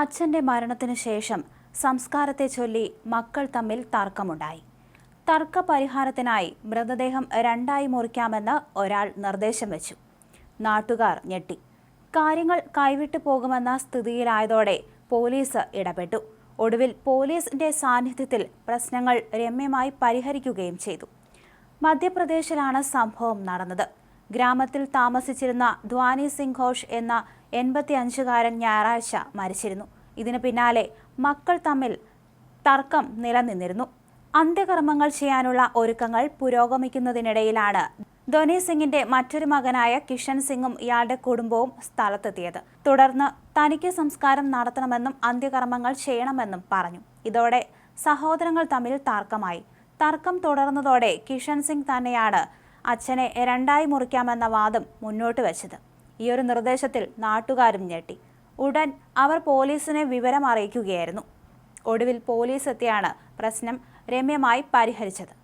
അച്ഛന്റെ മരണത്തിന് ശേഷം സംസ്കാരത്തെ ചൊല്ലി മക്കൾ തമ്മിൽ തർക്കമുണ്ടായി. തർക്ക പരിഹാരത്തിനായി മൃതദേഹം രണ്ടായി മുറിക്കാമെന്ന് ഒരാൾ നിർദ്ദേശം വെച്ചു. നാട്ടുകാർ ഞെട്ടി. കാര്യങ്ങൾ കൈവിട്ടു പോകുമെന്ന സ്ഥിതിയിലായതോടെ പോലീസ് ഇടപെട്ടു. ഒടുവിൽ പോലീസിന്റെ സാന്നിധ്യത്തിൽ പ്രശ്നങ്ങൾ രമ്യമായി പരിഹരിക്കുകയും ചെയ്തു. മധ്യപ്രദേശിലാണ് സംഭവം നടന്നത്. ഗ്രാമത്തിൽ താമസിച്ചിരുന്ന ധ്വാനി സിംഗ് ഘോഷ് എന്ന എൺപത്തിയഞ്ചുകാരൻ ഞായറാഴ്ച മരിച്ചിരുന്നു. ഇതിനു പിന്നാലെ മക്കൾ തമ്മിൽ തർക്കം നിലനിന്നിരുന്നു. അന്ത്യകർമ്മങ്ങൾ ചെയ്യാനുള്ള ഒരുക്കങ്ങൾ പുരോഗമിക്കുന്നതിനിടയിലാണ് ധോനി സിംഗിന്റെ മറ്റൊരു മകനായ കിഷൻ സിംഗും ഇയാളുടെ കുടുംബവും സ്ഥലത്തെത്തിയത്. തുടർന്ന് തനിക്ക് സംസ്കാരം നടത്തണമെന്നും അന്ത്യകർമ്മങ്ങൾ ചെയ്യണമെന്നും പറഞ്ഞു. ഇതോടെ സഹോദരങ്ങൾ തമ്മിൽ തർക്കമായി. തർക്കം തുടർന്നതോടെ കിഷൻ സിംഗ് തന്നെയാണ് അച്ഛനെ രണ്ടായി മുറിക്കാമെന്ന വാദം മുന്നോട്ട് വെച്ചത്. ഈ ഒരു നിർദ്ദേശത്തിൽ നാട്ടുകാരും ഞെട്ടി. ഉടൻ അവർ പോലീസിനെ വിവരം അറിയിക്കുകയായിരുന്നു ഒടുവിൽ പോലീസ് എത്തിയാണ് പ്രശ്നം രമ്യമായി പരിഹരിച്ചത്.